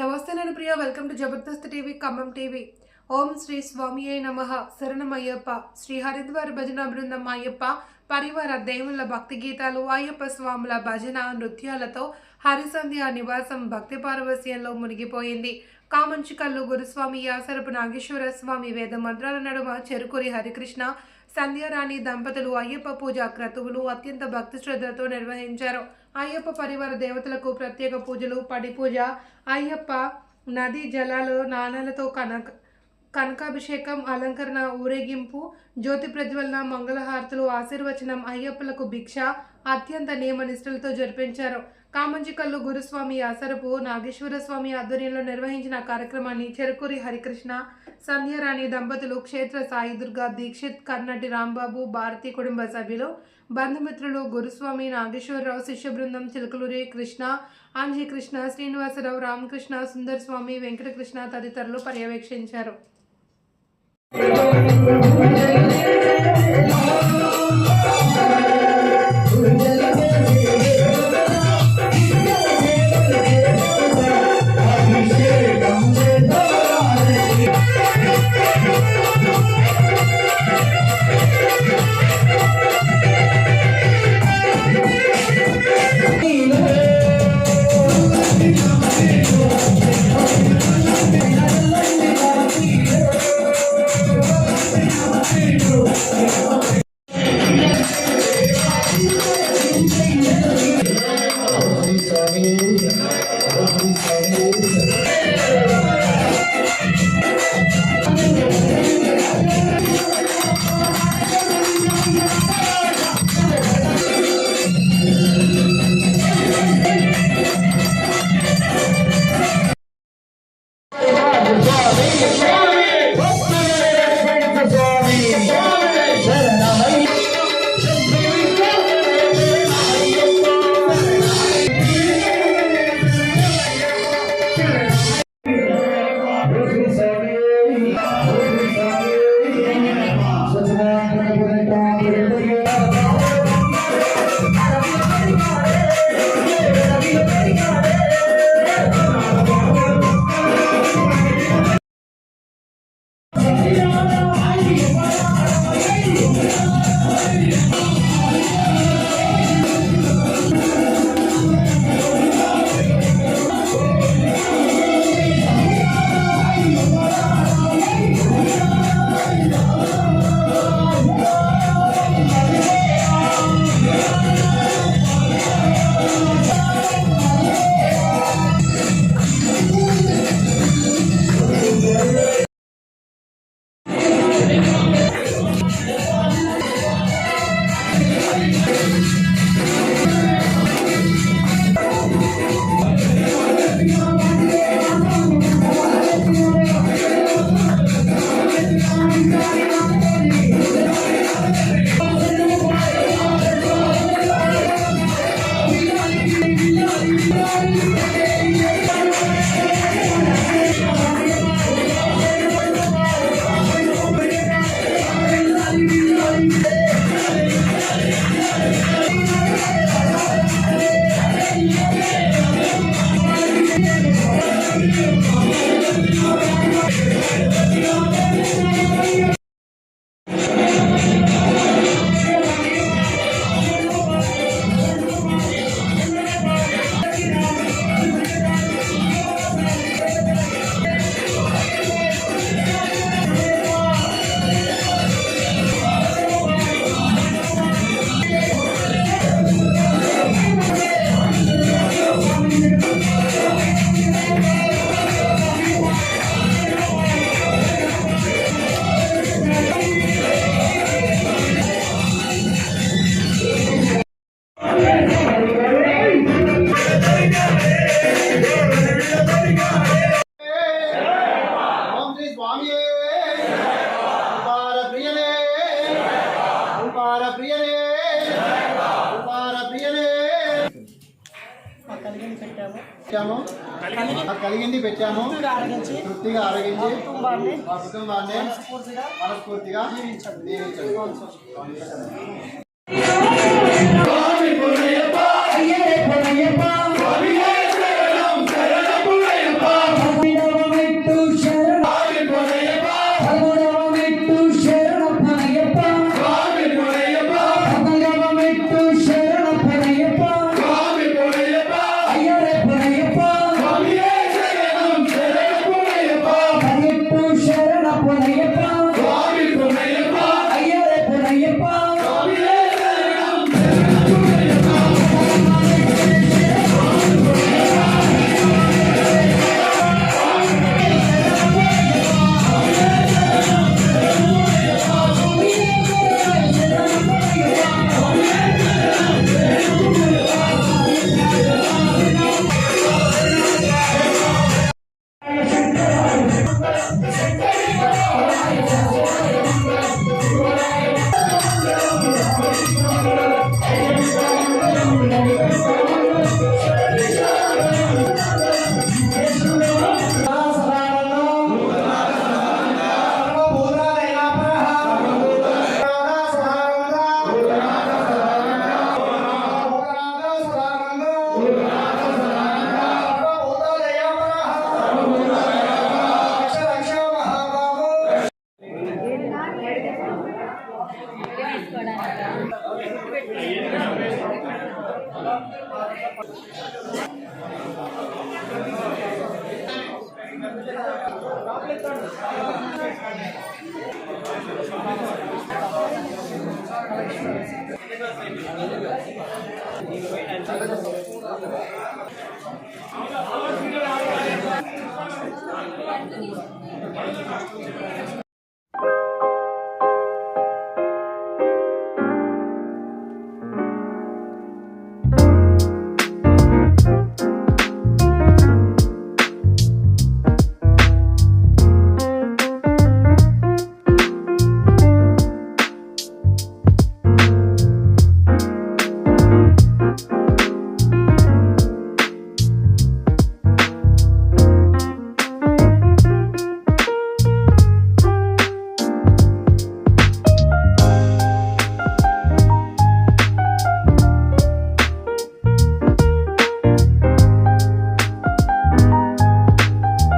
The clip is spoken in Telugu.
నమస్తే నేను Priya. Welcome to Jabardasth TV Khammam TV ఓం శ్రీ స్వామి అయి నమ. శరణమయ్యప్ప. శ్రీ హరిద్వార భజన బృందం అయ్యప్ప. పరివార దేవుళ్ళ భక్తి గీతాలు అయ్యప్ప స్వాముల భజన నృత్యాలతో హరిసంధ్య నివాసం భక్తి పారవస్యంలో మునిగిపోయింది. కామంచికల్లు గురుస్వామి యాసరపు నాగేశ్వర స్వామి వేద మంత్రాల నడుమ చెరుకురి హరికృష్ణ సంధ్యారాణి దంపతులు అయ్యప్ప పూజ క్రతువులు అత్యంత భక్తి శ్రద్ధలతో నిర్వహించారు. అయ్యప్ప పరివార దేవతలకు ప్రత్యేక పూజలు పడి పూజ అయ్యప్ప నదీ జలాలు నాణాలతో కనక కనకాభిషేకం అలంకరణ ఊరేగింపు జ్యోతి ప్రజ్వలన మంగళహారతులు ఆశీర్వచనం అయ్యప్పలకు భిక్ష అత్యంత నియమ నిష్ఠలతో జరిపించారు. కామంచికల్లు గురుస్వామి ఆసరపు నాగేశ్వర స్వామి ఆధ్వర్యంలో నిర్వహించిన కార్యక్రమాన్ని చెరుకూరి హరికృష్ణ సంధ్యారాణి దంపతులు క్షేత్ర సాయి దుర్గా దీక్షిత్ కర్ణటి రాంబాబు భారతీ కుటుంబ సభ్యులు బంధుమిత్రులు గురుస్వామి నాగేశ్వరరావు శిష్య బృందం చిలకలూరి కృష్ణ ఆంజీ కృష్ణ శ్రీనివాసరావు రామకృష్ణ సుందర్ స్వామి వెంకటకృష్ణ తదితరులు పర్యవేక్షించారు. ఓం పెట్టాము. కలిగింది. పెట్టాము. తృప్తిగా ఆరగించి. మా కుటుంబాన్ని మనస్ఫూర్తిగా జీవించండి. 東京海上日動の旅行に行く予定です。